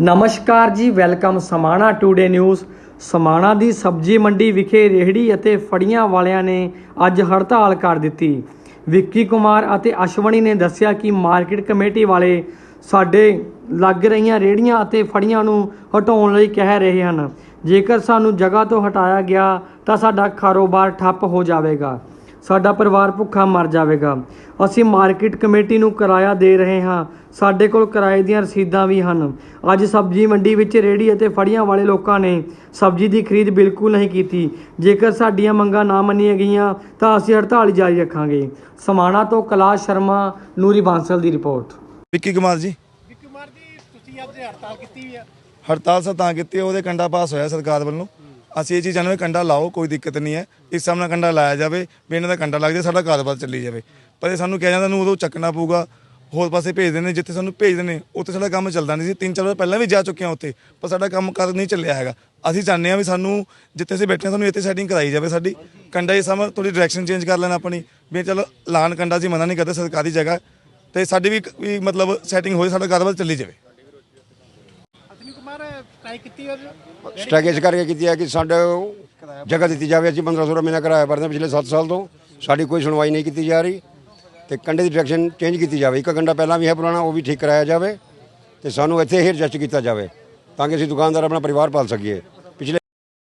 ਨਮਸਕਾਰ ਜੀ, welcome Samana today news Samana ਦੀ ਸਬਜ਼ੀ ਮੰਡੀ ਵਿਖੇ ਰੇਹੜੀ ਅਤੇ ਫੜੀਆਂ ਵਾਲਿਆਂ ਨੇ ਅੱਜ ਹੜਤਾਲ ਕਰ ਦਿੱਤੀ। ਵਿੱਕੀ ਕੁਮਾਰ ਅਤੇ ਅਸ਼ਵਨੀ ਨੇ ਦੱਸਿਆ ਕਿ ਮਾਰਕੀਟ ਕਮੇਟੀ ਵਾਲੇ ਸਾਡੇ ਲੱਗ ਰਹੀਆਂ ਰੇਹੜੀਆਂ ਅਤੇ ਫੜੀਆਂ ਨੂੰ ਹਟਾਉਣ ਲਈ ਕਹਿ ਰਹੇ ਹਨ। ਜੇਕਰ ਸਾਨੂੰ ਜਗ੍ਹਾ ਤੋਂ ਹਟਾਇਆ ਗਿਆ ਤਾਂ ਸਾਡਾ ਕਾਰੋਬਾਰ ਠੱਪ ਹੋ ਜਾਵੇਗਾ। ਸਾਡਾ ਪਰਿਵਾਰ ਭੁੱਖਾ ਮਰ ਜਾਵੇਗਾ। ਅਸੀਂ ਮਾਰਕੀਟ ਕਮੇਟੀ ਨੂੰ ਕਿਰਾਇਆ ਦੇ ਰਹੇ ਹਾਂ। ਸਾਡੇ ਕੋਲ ਕਿਰਾਏ ਦੀਆਂ ਰਸੀਦਾਂ ਵੀ ਹਨ। ਅੱਜ ਸਬਜ਼ੀ ਮੰਡੀ ਵਿੱਚ ਰੇਹੜੀ ਅਤੇ ਫੜੀਆਂ ਵਾਲੇ ਲੋਕਾਂ ਨੇ ਸਬਜ਼ੀ ਦੀ ਖਰੀਦ ਬਿਲਕੁਲ ਨਹੀਂ ਕੀਤੀ। ਜੇਕਰ ਸਾਡੀਆਂ ਮੰਗਾਂ ਨਾ ਮੰਨੀਆਂ ਗਈਆਂ ਤਾਂ ਅਸੀਂ ਹੜਤਾਲ ਜਾਰੀ ਰੱਖਾਂਗੇ। ਸਮਾਣਾ ਤੋਂ ਕੈਲਾਸ਼ ਸ਼ਰਮਾ ਨੂਰੀ ਬਾਂਸਲ ਦੀ ਰਿਪੋਰਟ। ਵਿੱਕੀ ਕੁਮਾਰ ਜੀ। ਵਿੱਕੀ ਕੁਮਾਰ ਜੀ ਤੁਸੀਂ ਅੱਜ ਹੜਤਾਲ ਕੀਤੀ ਵੀ ਆ। ਹੜਤਾਲ ਸਰ ਤਾਂ ਕੀਤੀ ਉਹਦੇ ਕੰਡਾ ਪਾਸ ਹੋਇਆ ਸਰਕਾਰ ਵੱਲੋਂ। ਅਸੀਂ ਇਹ ਚੀਜ਼ ਚਾਹੁੰਦੇ ਹਾਂ ਵੀ ਕੰਡਾ ਲਾਓ, ਕੋਈ ਦਿੱਕਤ ਨਹੀਂ ਹੈ। ਇਸ ਸਾਹਮਣੇ ਕੰਡਾ ਲਾਇਆ ਜਾਵੇ, ਵੀ ਇਹਨਾਂ ਦਾ ਕੰਡਾ ਲੱਗ ਜਾਵੇ, ਸਾਡਾ ਕਾਰੋਬਾਰ ਚੱਲੀ ਜਾਵੇ। ਪਰ ਇਹ ਸਾਨੂੰ ਕਿਹਾ ਜਾਂਦਾ ਨੂੰ ਉਦੋਂ ਚੱਕਣਾ ਪਊਗਾ। ਹੋਰ ਪਾਸੇ ਭੇਜਦੇ ਨੇ, ਜਿੱਥੇ ਸਾਨੂੰ ਭੇਜਦੇ ਨੇ, ਉੱਥੇ ਸਾਡਾ ਕੰਮ ਚੱਲਦਾ ਨਹੀਂ ਸੀ। ਤਿੰਨ ਚਾਰ ਵਾਰ ਪਹਿਲਾਂ ਵੀ ਜਾ ਚੁੱਕੇ ਹਾਂ ਉੱਥੇ, ਪਰ ਸਾਡਾ ਕੰਮ ਕਰ ਨਹੀਂ ਚੱਲਿਆ ਹੈਗਾ। ਅਸੀਂ ਚਾਹੁੰਦੇ ਹਾਂ ਵੀ ਸਾਨੂੰ ਜਿੱਥੇ ਅਸੀਂ ਬੈਠੇ ਹਾਂ, ਸਾਨੂੰ ਇੱਥੇ ਸੈਟਿੰਗ ਕਰਾਈ ਜਾਵੇ ਸਾਡੀ। ਕੰਡਾ ਇਸ ਸਮੇਂ ਥੋੜੀ ਡਾਇਰੈਕਸ਼ਨ ਚੇਂਜ ਕਰ ਲੈਣਾ ਆਪਣੀ, ਵੀ ਚਲੋ ਲਾਨ ਕੰਡਾ ਸੀ ਮਨਾ ਨਹੀਂ ਕਰਦੇ, ਸਰਕਾਰੀ ਜਗ੍ਹਾ। ਤੇ ਸਾਡੀ ਵੀ ਮਤਲਬ ਸੈਟਿੰਗ ਹੋਏ, ਸਾਡਾ ਕਾਰੋਬਾਰ ਚੱਲੀ ਜਾਵੇ। ਕੀਤੀ ਅੱਜ ਸਟ੍ਰਾਈਕ ਇਸ ਕਰਕੇ ਕੀਤੀ ਹੈ ਕਿ ਸਾਡੇ ਜਗ੍ਹਾ ਦਿੱਤੀ ਜਾਵੇ, ਅਸੀਂ 1500 ਰੁਪਏ ਮਹੀਨਾ ਕਿਰਾਇਆ ਭਰਦੇ ਹਾਂ ਪਿਛਲੇ 7 ਸਾਲ ਤੋਂ। ਸਾਡੀ ਕੋਈ ਸੁਣਵਾਈ ਨਹੀਂ ਕੀਤੀ ਜਾ ਰਹੀ ਤੇ ਕੰਡੇ ਦੀ ਡਾਇਰੈਕਸ਼ਨ ਚੇਂਜ ਕੀਤੀ ਜਾਵੇ। ਇੱਕ ਕੰਡਾ ਪਹਿਲਾਂ ਵੀ ਹੈ ਪੁਰਾਣਾ, ਉਹ ਵੀ ਠੀਕ ਕਰਾਇਆ ਜਾਵੇ ਤੇ ਸਾਨੂੰ ਇੱਥੇ ਹੀ ਐਡਜਸਟ ਕੀਤਾ ਜਾਵੇ ਤਾਂ ਕਿ ਅਸੀਂ ਦੁਕਾਨਦਾਰ ਆਪਣਾ ਪਰਿਵਾਰ ਪਾਲ ਸਕੀਏ।